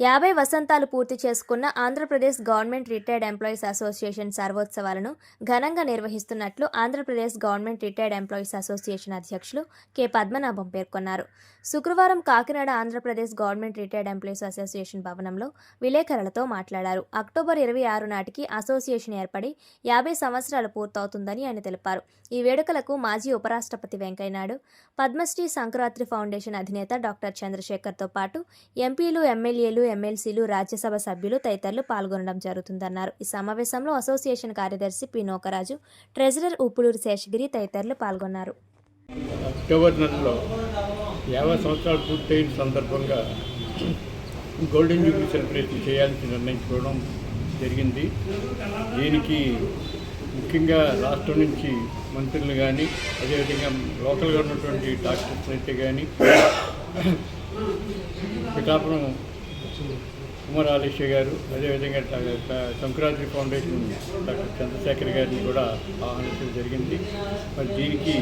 యాభై వసంతాలు పూర్తి చేసుకున్న Andhra Pradesh government retired employees association సర్వోత్సవాలను ఘనంగా నిర్వహిస్తున్నట్లు Andhra Pradesh government retired employees association అధ్యక్షులు కె. పద్మనాభం పేర్కొన్నారు. శుక్రవారం Kakinada Andhra Pradesh government retired employees association భవనంలో విలేకరులతో మాట్లాడారు. అక్టోబర్ ఇరవై ఆరు నాటికి అసోసియేషన్ ఏర్పడి యాభై సంవత్సరాలు పూర్తవుతుందని ఆయన తెలిపారు. ఈ వేడుకలకు మాజీ ఉపరాష్ట్రపతి వెంకయ్యనాయుడు పద్మశ్రీ సంక్రాంతి ఫౌండేషన్ అధినేత డాక్టర్ చంద్రశేఖర్తో పాటు ఎంపీలు ఎమ్మెల్యేలు ఎమ్మెల్సీలు రాజ్యసభ సభ్యులు తదితరులు పాల్గొనడం జరుగుతుందన్నారు. ఈ సమావేశంలో అసోసియేషన్ కార్యదర్శి పి. నోకరాజు ట్రెజరర్ ఉప్పులూరు శేషగిరి తదితరులు పాల్గొన్నారు. అక్టోబర్ నెలలో యాభై సంవత్సరాలు పూర్తయిన సందర్భంగా గోల్డెన్ జూబ్లీ సెలబ్రేట్ చేయాలని నిర్ణయించుకోవడం జరిగింది. దీనికి ముఖ్యంగా రాష్ట్రం నుంచి మంత్రులు కానీ అదేవిధంగా లోకల్గా ఉన్నటువంటి డాక్టర్స్ అయితే కానీ పిఠాపురం కుమార్ ఆలేష్ గారు అదేవిధంగా సంక్రాంతి ఫౌండేషన్ డాక్టర్ చంద్రశేఖర్ గారిని కూడా ఆహ్వానించడం జరిగింది. మరి దీనికి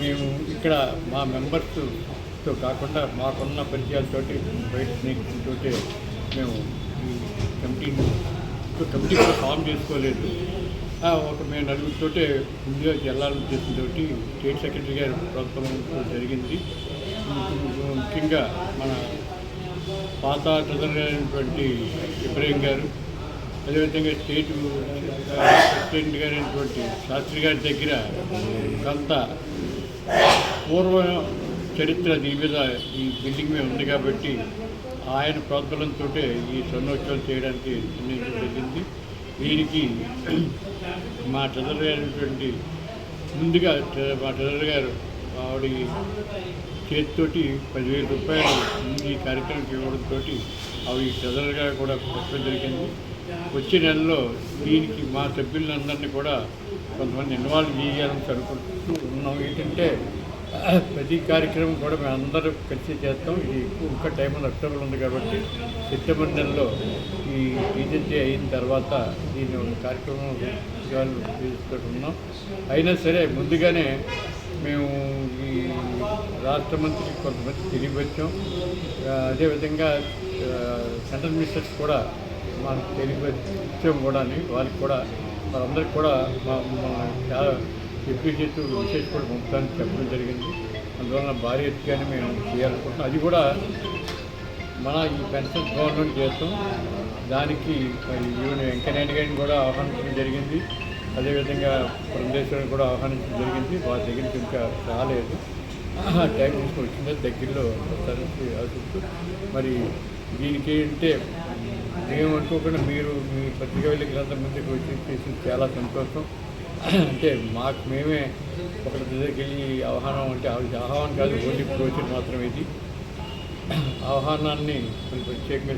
మేము ఇక్కడ మా మెంబర్స్తో కాకుండా మాకున్న పరిచయాలతోటి బయట స్నేహితులతోటి మేము ఈ కమిటీని కమిటీ కూడా ఫామ్ చేసుకోలేదు. ఒక మేము నలుగురితోటే ముందుగా వెళ్ళాలని ఉద్దేశంతో స్టేట్ సెక్రటరీ గారి ప్రభుత్వం జరిగింది. ముఖ్యంగా మన పాత ట్రెజరీ అయినటువంటి ఇబ్రహీం గారు అదేవిధంగా స్టేట్ ప్రెసిడెంట్ గారైనటువంటి శాస్త్రి గారి దగ్గర కొంత పూర్వ చరిత్ర దీని మీద ఈ బిల్డింగ్ మీద ఉంది కాబట్టి ఆయన ప్రోత్బలంతో ఈ సన్నోత్సవం చేయడానికి నిర్ణయించడం జరిగింది. దీనికి మా ట్రెజరర్ అయినటువంటి ముందుగా మా ట్రెజరర్ గారు ఆవిడ చేతితోటి పదివేల రూపాయలు ఈ కార్యక్రమం ఇవ్వడంతో అవి సదరుగా కూడా పెట్టడం జరిగింది. వచ్చే నెలలో దీనికి మా సభ్యులందరినీ కూడా కొంతమంది ఇన్వాల్వ్ చేయాలని అనుకుంటూ ఉన్నాం. ఏంటంటే ప్రతి కార్యక్రమం కూడా మేము అందరూ కలిసి చేస్తాం. ఇది ఇంకా టైం అక్టోబర్ ఉంది కాబట్టి సెప్టెంబర్ నెలలో ఈ ఏజెన్సీ అయిన తర్వాత దీని ఒక కార్యక్రమం తీసుకుంటున్నాం అయినా సరే ముందుగానే మేము ఈ రాష్ట్ర మంత్రికి కొంతమంది తిరిగి వచ్చాం అదేవిధంగా సెంట్రల్ మినిస్టర్స్ కూడా మనకు తెలియవచ్చాం కూడా వాళ్ళకి కూడా వాళ్ళందరికీ కూడా మా మా చాలా అప్రిషియేట్ విశేష కూడా పంపుతానికి చెప్పడం జరిగింది. అందువలన భారీ ఎత్తుగానే మేము చేయాలనుకుంటున్నాం. అది కూడా మన ఈ పెన్షన్ గవర్నమెంట్ చేస్తాం. దానికి మరి ఈవెన్ వెంకయ్యనాయుడు గారిని కూడా ఆహ్వానించడం జరిగింది. అదేవిధంగా బృందేశ్వరిని కూడా ఆహ్వానించడం జరిగింది. వాళ్ళ దగ్గరికి ఇంకా రాలేదు. టైం తీసుకొని వచ్చింది. దగ్గరలో ఆశిస్తూ మరి దీనికి ఏంటంటే మేము అనుకోకుండా మీరు మీ పత్రికా విలేకరులంతా ముందుకు వచ్చి చేసింది చాలా సంతోషం. అంటే మాకు మేమే ఒకరి దగ్గరికి వెళ్ళి ఆహ్వానం అంటే ఆవిడ ఆహ్వానం కాదు ఓన్లీ ప్రోచర్ మాత్రం ఇది. ఆహ్వానాన్ని కొన్ని ప్రత్యేకంగా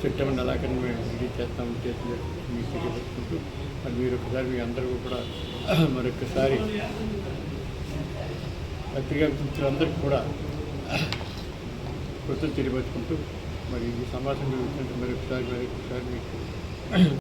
చుట్టమని నెలాకని మేము ఇది చేస్తాం చేసి మీకు తెలియపరుచుకుంటూ మరి మీరు ఒకసారి మీ అందరూ కూడా మరొకసారి పత్రికా మిత్రులందరికీ కూడా కృతజ్ఞత తెలియపరుచుకుంటూ మరి ఈ సమాజంలో వచ్చినట్టు మరొకసారి మరొకసారి మీకు